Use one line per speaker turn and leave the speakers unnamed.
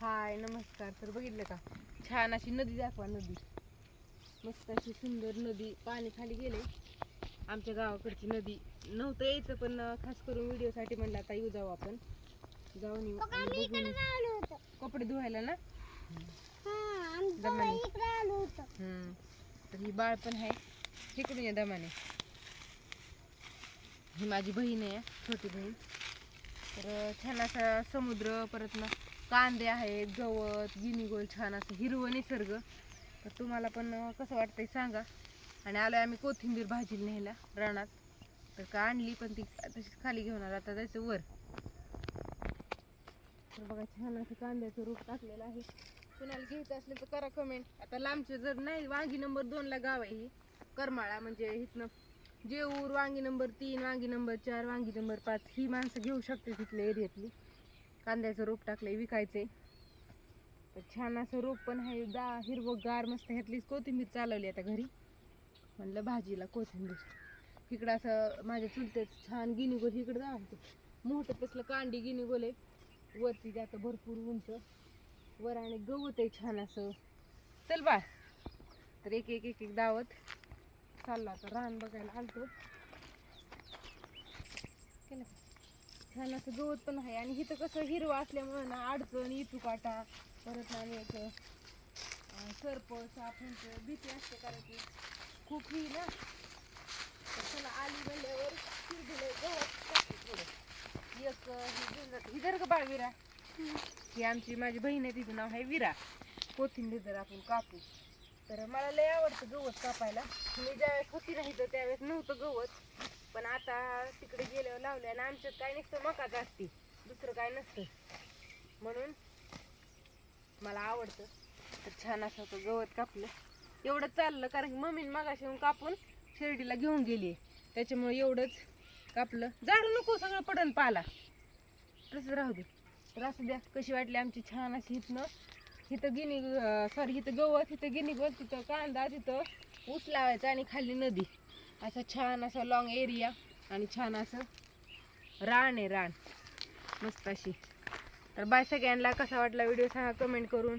हाय नमस्कार. तर बघितलं का? छान अशी नदी दाखवा नदी. मस्त अशी सुंदर नदी. पाणी खाली गेले आमच्या गावाकडची नदी नव्हतं यायचं पण खास करून व्हिडिओसाठी म्हणलं आता येऊ जाऊ आपण. जाऊन येऊ आणि बघून कपडे धुवायला ना? दमाने. हम्म. तर ही बाळ पण आहे. इकडून या दमाने. ही माझी बहीण आहे छोटी बहीण. तर छान असा समुद्र परत ना कांदे आहेत गवत गिनीगोल छान असं हिरवं निसर्ग. तर तुम्हाला पण कसं वाटतंय सांगा. आणि आलोय आम्ही कोथिंबीर भाजी न्यायला रानात. तर का आणली पण ती तशीच खाली घेऊन आला. आता जायचं वर. तर बघा छान असं कांद्याचं रूप टाकलेलं आहे. कुणाला घ्यायचं असलं तर करा कमेंट आता लांबचे जर नाही वांगी नंबर दोनला गाव आहे ही. करमाळा म्हणजे इथनं जेऊर वांगी नंबर तीन वांगी नंबर चार वांगी नंबर पाच ही माणसं घेऊ शकते तिथल्या एरियातली. कांद्याचं रोप टाकलंय विकायचे तर छान असं रोप पण आहे दा हिरवं मस्त ह्यातलीच कोथिंबीर चालवली आता घरी. म्हणलं भाजीला कोथिंबीर. इकडं असं माझ्या चुलत्यात छान गिनीगोल इकडं जा मोठं कसलं कांडी गिनीगोल आहे. वरती जातं भरपूर उंच. वर आणि गवत आहे छान असं. चल बा तर एक एक एक एक दावत. चालला तर रान बघायला आलतो केलं का? छान असं गवत पण आहे. आणि इथं कसं हिरवं असल्यामुळं ना अडचण इतू काटा परत आणि एक सर्प सापांचं भीती असते कारण की खूप ही ना चला आली म्हणल्यावर शिरभिले गवत थोडं. एक ही जर का बाळ विरा. ही आमची माझी बहीण आहे तिचं नाव आहे विरा. कोथिंबीर जर आपण कापू. तर मला लय आवडतं गवत कापायला. मी ज्यावेळेस होती राहिलं त्यावेळेस नव्हतं गवत. पण आता तिकडे गेल्यावर लावलं आणि आमच्यात काय नसतं मकाच असते. दुसरं काय नसतं. म्हणून मला आवडतं. तर छान असं होतं गवत कापलं. एवढं चाललं कारण की मम्मीने मागाशी येऊन कापून शिर्डीला घेऊन गेली त्याच्यामुळे एवढंच कापलं. झाडू नको सगळं पडन पाला. तसंच राहू दे. तर असू द्या कशी वाटली आमची छान अशी इथनं. इथं गिनी सॉरी इथं गवत इथं गिनी गवत तिथं कांदा तिथं ऊस लावायचा आणि खाली नदी. असं छान असं लॉंग एरिया आणि छान असं रान आहे रान. मस्त अशी. तर बाय सगळ्यांना कसा वाटला व्हिडिओ सांगा कमेंट करून.